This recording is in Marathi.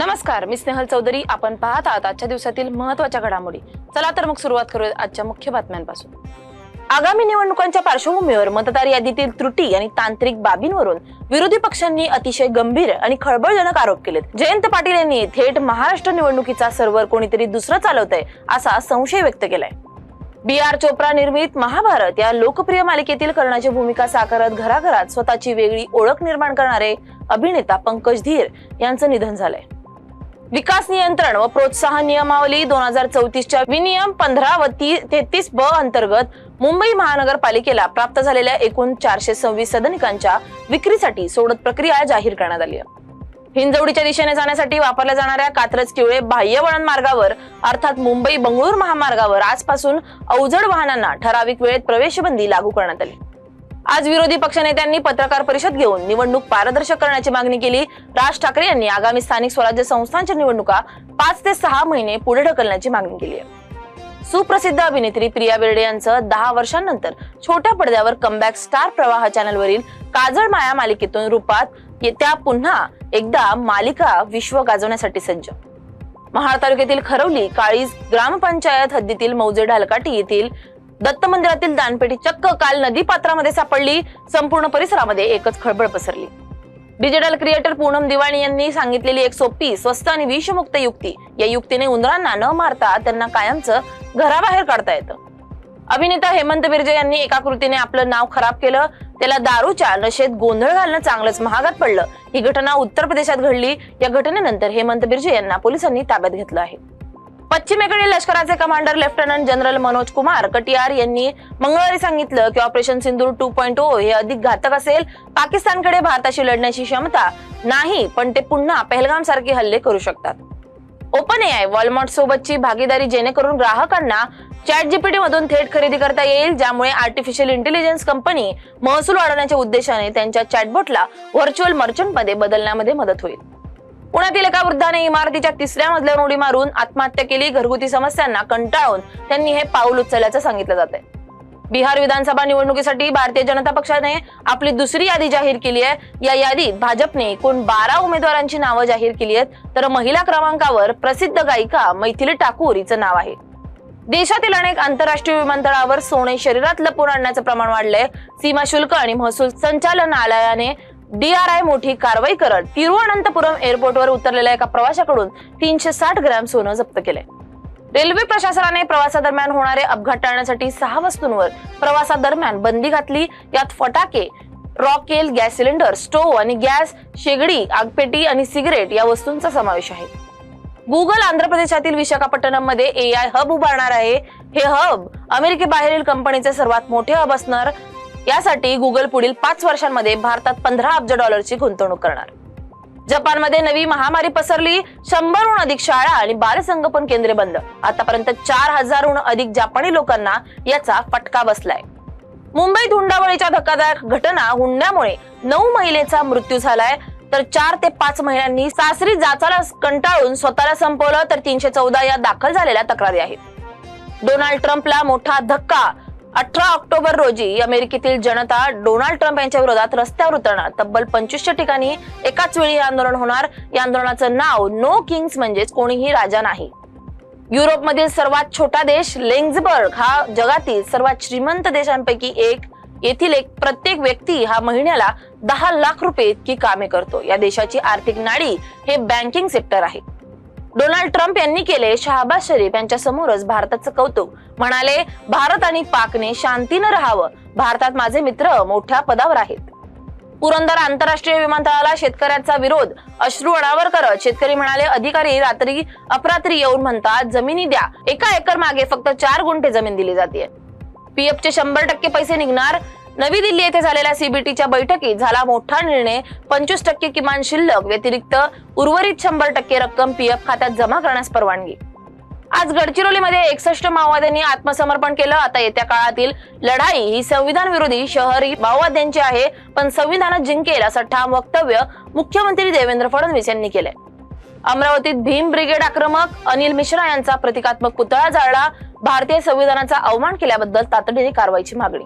नमस्कार मी स्नेहल चौधरी. आपण पाहत आहात आजच्या दिवसातील महत्त्वाच्या घडामोडी. चला तर मग सुरुवात करूया आजच्या मुख्य बातम्यांपासून. आगामी निवडणुकांच्या पार्श्वभूमीवर मतदार यादीतील त्रुटी आणि तांत्रिक बाबींवरून विरोधी पक्षांनी अतिशय गंभीर आणि खळबळजनक आरोप केलेत. जयंत पाटील यांनी थेट महाराष्ट्र निवडणुकीचा सर्व्हर कोणीतरी दुसरं चालवतंय असा संशय व्यक्त केलाय. बी आर चोप्रा निर्मित महाभारत या लोकप्रिय मालिकेतील कर्णाची भूमिका साकारत घराघरात स्वतःची वेगळी ओळख निर्माण करणारे अभिनेता पंकज धीर यांचं निधन झालंय. विकास नियंत्रण व प्रोत्साहन नियमावली दोन हजार चौतीसच्या विनियम पंधरा व तेहतीस ब अंतर्गत मुंबई महानगरपालिकेला प्राप्त झालेल्या एकूण चारशे सव्वीस सदनिकांच्या विक्रीसाठी सोडत प्रक्रिया जाहीर करण्यात आली आहे. हिंजवडीच्या दिशेने जाण्यासाठी वापरल्या जाणाऱ्या कात्रज किवळे बाह्य वळण मार्गावर अर्थात मुंबई बंगळूर महामार्गावर आजपासून अवजड वाहनांना ठराविक वेळेत प्रवेशबंदी लागू करण्यात आली. आज विरोधी पक्षनेत्यांनी पत्रकार परिषद घेऊन निवडणूक पारदर्शक करण्याची मागणी केली. राज ठाकरे यांनी आगामी स्थानिक स्वराज्य संस्थांच्या निवडणुका पाच ते सहा महिने पुढे ढकलण्याची मागणी केली आहे. सुप्रसिद्ध अभिनेत्री प्रिया बेर्डे यांचं दहा वर्षांनंतर छोट्या पडद्यावर कमबॅक स्टार प्रवाह चॅनलवरील काजळ माया मालिकेतून रूपात त्या पुन्हा एकदा मालिका विश्व गाजवण्यासाठी सज्ज. महाड तालुक्यातील खरवली काळीज ग्रामपंचायत हद्दीतील मौजे ढालकाटी येथील दत्त मंदिरातील दानपेटी चक्क काल नदी पात्रामध्ये सापडली. संपूर्ण परिसरामध्ये एकच खळबळ पसरली. डिजिटल क्रिएटर पूनम दिवाणी यांनी सांगितलेली एक सोपी स्वस्त आणि विषमुक्त युक्ती. या युक्तीने उंदरांना न मारता त्यांना कायमचं घराबाहेर काढता येतं. अभिनेता हेमंत बिर्जे यांनी एका कृतीने आपलं नाव खराब केलं. त्याला दारूच्या नशेत गोंधळ घालणं चांगलंच महागात पडलं. ही घटना उत्तर प्रदेशात घडली. या घटनेनंतर हेमंत बिर्जे यांना पोलिसांनी ताब्यात घेतलं आहे. पश्चिमेकडील लष्कराचे commander lieutenant general Manoj Kumar Katiyar यांनी मंगळवारी सांगितलं की operation Sindoor two point O हे अधिक घातक असेल. पाकिस्तानकडे भारताशी लढण्याची क्षमता नाही पण ते पुन्हा पहलगाम सारखे हल्ले करू शकतात. ओपन एआय वॉलमार्ट सोबतची भागीदारी जेणेकरून ग्राहकांना चॅट जीपीटी मधून थेट खरेदी करता येईल ज्यामुळे आर्टिफिशियल इंटेलिजन्स कंपनी महसूल वाढवण्याच्या उद्देशाने त्यांच्या चॅटबोटला व्हर्च्युअल मर्चंटमध्ये बदलण्यामध्ये मदत होईल. पुण्यातील एका वृद्धाने इमारतीच्या तिसऱ्या मजल्यावर उडी मारून आत्महत्या केली. घरगुती समस्यांना कंटाळून त्यांनी हे पाऊल उचलल्याचं सांगितलं जात आहे बिहार विधानसभा निवडणुकीसाठी भारतीय जनता पक्षाने आपली दुसरी यादी जाहीर केली आहे. या यादीत भाजपने एकूण बारा उमेदवारांची नावं जाहीर केली आहेत. तर महिला क्रमांकावर प्रसिद्ध गायिका मैथिली ठाकूर हिचं नाव आहे. देशातील अनेक आंतरराष्ट्रीय विमानतळावर सोने शरीरात लपून आणण्याचं प्रमाण वाढलंय. सीमा शुल्क आणि महसूल संचालनालयाने डीआरआय मोठी कारवाई करत तिरुअनंतपुरम एअरपोर्टवर उतरलेल्या एका प्रवाशाकडून तीनशे साठ ग्रॅम सोनं जप्त केले रेल्वे प्रशासनाने प्रवासादरम्यान होणारे अपघात टाळण्यासाठी सहा वस्तूंवर प्रवासादरम्यान बंदी घातली. यात फटाके रॉकेल गॅस सिलेंडर स्टोव्ह आणि गॅस शेगडी आगपेटी आणि सिगरेट या वस्तूंचा समावेश आहे. गुगल आंध्र प्रदेशातील विशाखापट्टणममध्ये ए आय हब उभारणार आहे. हे हब अमेरिकेबाहेरील कंपनीचे सर्वात मोठे हब असणार. यासाठी गुगल पुढील पाच वर्षांमध्ये भारतात पंधरा अब्ज डॉलरची गुंतवणूक करणार. जपानमध्ये नवी महामारी पसरली शंभरहून अधिक शाळा आणि बालसंगोपन केंद्रे बंद. आतापर्यंत चार हजारहून अधिक जापानी लोकांना याचा फटका बसलाय. मुंबईत हुंडाबळीच्या धक्कादायक घटना हुंड्यामुळे नऊ महिलेचा मृत्यू झालाय. तर चार ते पाच महिन्यांनी सासरी जाचाला कंटाळून स्वतःला संपवलं तर तीनशे चौदा या दाखल झालेल्या तक्रारी आहेत. डोनाल्ड ट्रम्पला मोठा धक्का अठरा ऑक्टोबर रोजी अमेरिकेतील जनता डोनाल्ड ट्रम्प यांच्या विरोधात रस्त्यावर उतरणार. तब्बल पंचवीसशे ठिकाणी एकाच वेळी हे आंदोलन होणार. या आंदोलनाचं नाव नो किंग्स म्हणजेच कोणीही राजा नाही. युरोपमधील सर्वात छोटा देश लेंग्सबर्ग हा जगातील सर्वात श्रीमंत देशांपैकी एक. येथील एक प्रत्येक व्यक्ती हा महिन्याला दहा लाख रुपये इतकी कामे करतो. या देशाची आर्थिक नाडी हे बँकिंग सेक्टर आहे. डोनाल्ड ट्रम्प यांनी केले शहाबाज शरीफ यांच्या समोरच भारताचं कौतुक. म्हणाले भारत आणि पाकने शांतीनं राहावं. भारतात माझे मित्र मोठ्या पदावर आहेत. पुरंदर आंतरराष्ट्रीय विमानतळाला शेतकऱ्यांचा विरोध. अश्रू अनावर करत शेतकरी म्हणाले अधिकारी रात्री अपरात्री येऊन म्हणतात जमिनी द्या. एका एकर मागे फक्त चार गुंठे जमीन दिली जाते पीएफचे शंभर टक्के पैसे निघणार. नवी दिल्ली येथे झालेल्या सीबीटीच्या बैठकीत झाला मोठा निर्णय. पंचवीस टक्के किमान शिल्लक व्यतिरिक्त उर्वरित शंभर टक्के रक्कम पीएफ खात्यात जमा करण्यास परवानगी. आज गडचिरोलीमध्ये एकसष्ट माओवाद्यांनी आत्मसमर्पण केलं. आता येत्या काळातील लढाई ही संविधान विरोधी शहरी माओवाद्यांची आहे पण संविधानात जिंकेल असं ठाम वक्तव्य मुख्यमंत्री देवेंद्र फडणवीस यांनी केलंय. अमरावतीत भीम ब्रिगेड आक्रमक अनिल मिश्रा यांचा प्रतिकात्मक पुतळा जाळला. भारतीय संविधानाचा अवमान केल्याबद्दल तातडीने कारवाईची मागणी.